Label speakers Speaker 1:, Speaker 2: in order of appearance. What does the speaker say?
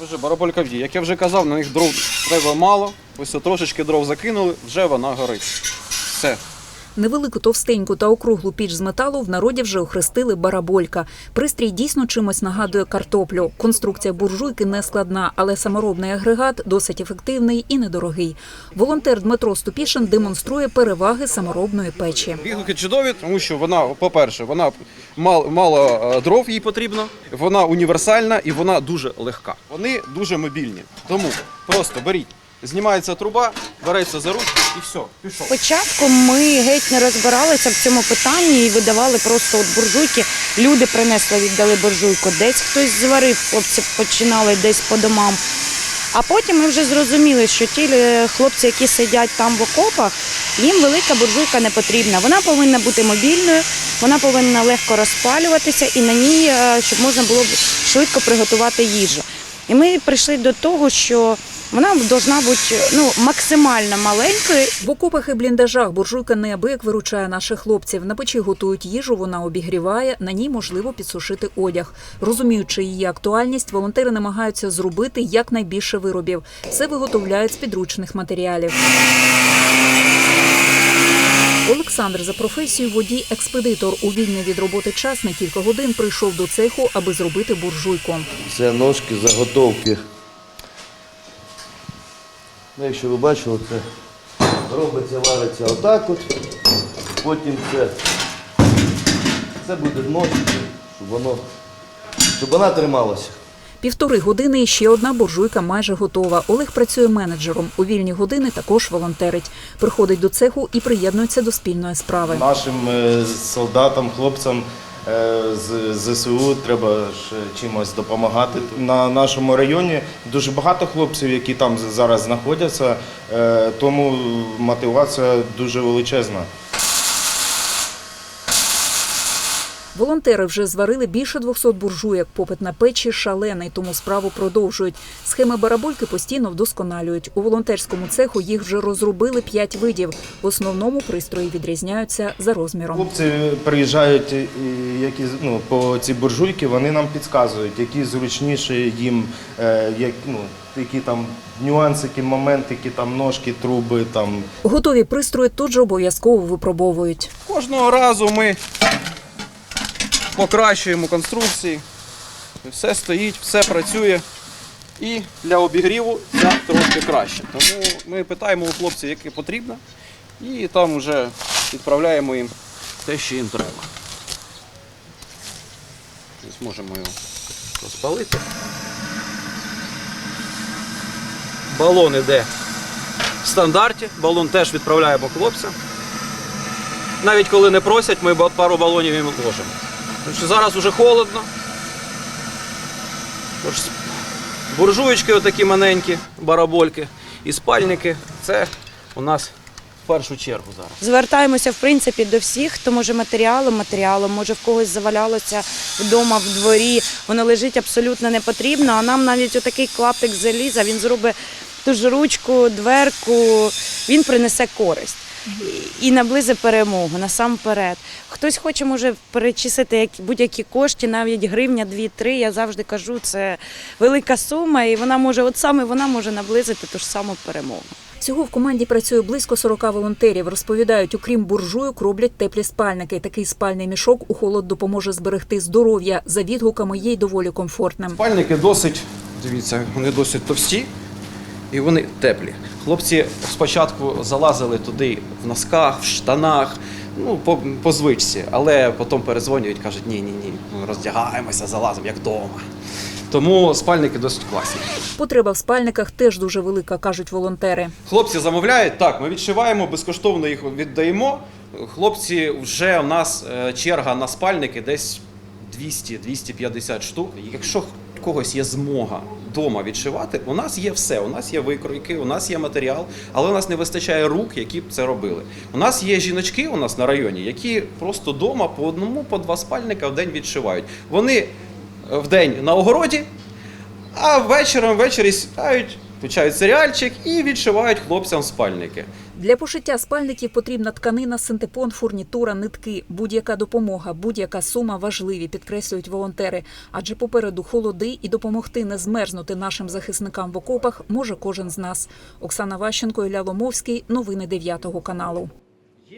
Speaker 1: Вже бараболька в. Як я вже казав, на них дров треба мало. Ось трошечки дров закинули, вже вона горить. Все.
Speaker 2: Невелику товстеньку та округлу піч з металу в народі вже охрестили бараболька. Пристрій дійсно чимось нагадує картоплю. Конструкція буржуйки не складна, але саморобний агрегат досить ефективний і недорогий. Волонтер Дмитро Ступішин демонструє переваги саморобної печі.
Speaker 1: Біглики чудові, тому що вона, по-перше, вона мало, мало е, дров їй потрібно, вона універсальна і вона дуже легка. Вони дуже мобільні. Тому просто беріть, знімається труба, береться за ручку і все, пішов.
Speaker 3: Спочатку ми геть не розбиралися в цьому питанні і видавали просто от буржуйки. Люди принесли, віддали буржуйку. Десь хтось зварив, хлопці починали десь по домам. А потім ми вже зрозуміли, що ті е, хлопці, які сидять там в окопах, їм велика буржуйка не потрібна. Вона повинна бути мобільною, вона повинна легко розпалюватися і на ній, е, щоб можна було швидко приготувати їжу. І ми прийшли до того, що вона повинна бути ну, максимально маленькою
Speaker 2: В окопах і бліндажах буржуйка неабияк виручає наших хлопців. На печі готують їжу, вона обігріває, на ній можливо підсушити одяг. Розуміючи її актуальність, волонтери намагаються зробити якнайбільше виробів. Все виготовляють з підручних матеріалів. Олександр за професією водій-експедитор у вільний від роботи час на кілька годин прийшов до цеху, аби зробити буржуйку.
Speaker 4: Це ножки, заготовки. Ну, якщо ви бачили, це робиться, вариться отак от. Потім це, це буде ножки, щоб воно, щоб вона трималася.
Speaker 2: Півтори години і ще одна буржуйка майже готова. Олег працює менеджером. У вільні години також волонтерить. Приходить до цеху і приєднується до спільної справи.
Speaker 5: Нашим е, солдатам, хлопцям з ЗСУ треба ж чимось допомагати. На нашому районі дуже багато хлопців, які там зараз знаходяться, е, тому мотивація дуже величезна.
Speaker 2: Волонтери вже зварили більше 200 буржуєк. Попит на печі шалений, тому справу продовжують. Схеми барабольки постійно вдосконалюють. У волонтерському цеху їх вже розробили 5 видів. В основному пристрої відрізняються за розміром.
Speaker 5: Хлопці приїжджають, які ну, по ці буржуйки, вони нам підказують, які зручніші їм, е, як, ну, які там нюансики, моментики, там ножки, труби, там
Speaker 2: Готові пристрої тут же обов'язково випробовують.
Speaker 1: Кожного разу ми покращуємо конструкції. Все стоїть, все працює. І для обігріву це трошки краще. Тому ми питаємо у хлопців, яке потрібно, і там вже відправляємо їм те, що їм треба. Ось можемо його розпалити. Балон іде в стандарті, балон теж відправляємо хлопцям. Навіть коли не просять, ми пару балонів їм ложимо. Що зараз уже холодно. Тож буржуєчки отакі маленькі, барабольки і спальники це у нас в першу чергу зараз.
Speaker 3: Звертаємося в принципі до всіх, хто може матеріалом, матеріалом, може в когось завалялося вдома, в дворі, воно лежить абсолютно не потрібно. А нам навіть отакий клаптик заліза, він зробить ту ж ручку, дверку, він принесе користь. І- наблизить перемогу насамперед. Хтось хоче може перечислити будь-які кошти, навіть гривня, дві-три. Я завжди кажу, це велика сума, і вона може, от саме вона може наблизити ту ж саму перемогу.
Speaker 2: Всього в команді працює близько 40 волонтерів. Розповідають, окрім буржуйок, роблять теплі спальники. Такий спальний мішок у холод допоможе зберегти здоров'я. За відгуками є й доволі комфортним.
Speaker 1: Спальники досить, дивіться, вони досить товсті і вони теплі. Хлопці спочатку залазили туди в носках, в штанах, ну, по, по звичці, але потім перезвонюють, кажуть, ні, ні, ні, ми роздягаємося, залазимо як вдома. Тому спальники досить класні.
Speaker 2: Потреба в спальниках теж дуже велика, кажуть волонтери.
Speaker 1: Хлопці замовляють, так, ми відшиваємо, безкоштовно їх віддаємо. Хлопці, вже у нас е, черга на спальники десь 200-250 штук. Якщо в когось є змога вдома відшивати, у нас є все. У нас є викройки, у нас є матеріал, але у нас не вистачає рук, які б це робили. У нас є жіночки у нас на районі, які просто вдома по одному, по два спальника в день відшивають. Вони е, в день на огороді, а вечором ввечері сідають, включають серіальчик і відшивають хлопцям спальники.
Speaker 2: Для пошиття спальників потрібна тканина, синтепон, фурнітура, нитки. Будь-яка допомога, будь-яка сума важливі, підкреслюють волонтери. Адже попереду холоди і допомогти не змерзнути нашим захисникам в окопах може кожен з нас. Оксана Ващенко, Ілля Ломовський. Новини 9 каналу.